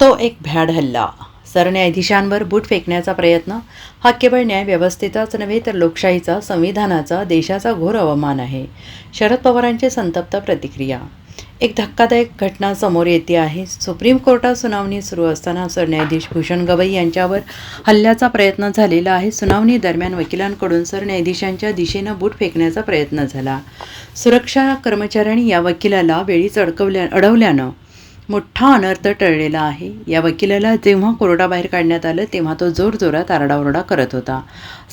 तो एक भ्याड हल्ला. सरन्यायाधीशांवर बूट फेकण्याचा प्रयत्न हा केवळ न्यायव्यवस्थेचाच नव्हे तर लोकशाहीचा संविधानाचा देशाचा घोर अवमान आहे. शरद पवारांची संतप्त प्रतिक्रिया. एक धक्कादायक घटना समोर येते आहे. सुप्रीम कोर्टात सुनावणी सुरू असताना सरन्यायाधीश भूषण गवई यांच्यावर हल्ल्याचा प्रयत्न झालेला आहे. सुनावणी दरम्यान वकिलांकडून सरन्यायाधीशांच्या दिशेनं बूट फेकण्याचा प्रयत्न झाला. सुरक्षा कर्मचाऱ्यांनी या वकिलाला वेळीच अडकवल्या अडवल्यानं मोठा अनर्थ टळलेला आहे. या वकिलाला जेव्हा कोर्टाबाहेर काढण्यात आलं तेव्हा तो जोरजोरात आरडाओरडा करत होता.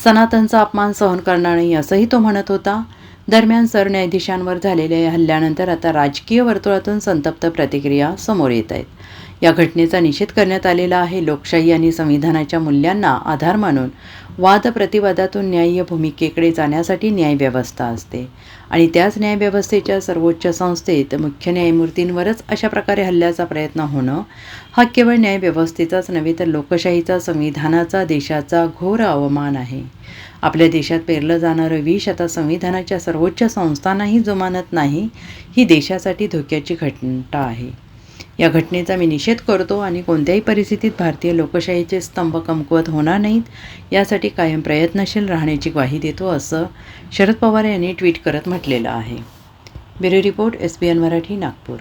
सनातनचा अपमान सहन करणार नाही असंही तो म्हणत होता. दरम्यान सरन्यायाधीशांवर झालेल्या या हल्ल्यानंतर आता राजकीय वर्तुळातून संतप्त प्रतिक्रिया समोर येत आहेत. या घटनेचा निषेध करण्यात आलेला आहे. लोकशाही आणि संविधानाच्या मूल्यांना आधार मानून वाद प्रतिवादातून न्याय्य भूमिकेकडे जाण्यासाठी न्यायव्यवस्था असते आणि त्याच न्यायव्यवस्थेच्या सर्वोच्च संस्थेत मुख्य न्यायमूर्तींवरच अशा प्रकारे हल्ल्याचा प्रयत्न होणं हा केवळ न्यायव्यवस्थेचाच नव्हे तर लोकशाहीचा संविधानाचा देशाचा घोर अवमान आहे. आपल्या देशात पेरलं जाणारं विष आता संविधानाच्या सर्वोच्च संस्थांनाही जुमानत नाही ही देशासाठी धोक्याची घटना आहे. या घटनेचा मी निषेध करतो आणि कोणत्याही परिस्थितीत भारतीय लोकशाहीचे स्तंभ कमकुवत होणार नाहीत. यासाठी कायम प्रयत्नशील राहण्याची ग्वाही देतो असं शरद पवार यांनी ट्विट करत म्हटलेलं आहे. Bureau report S B N Marathi Nagpur.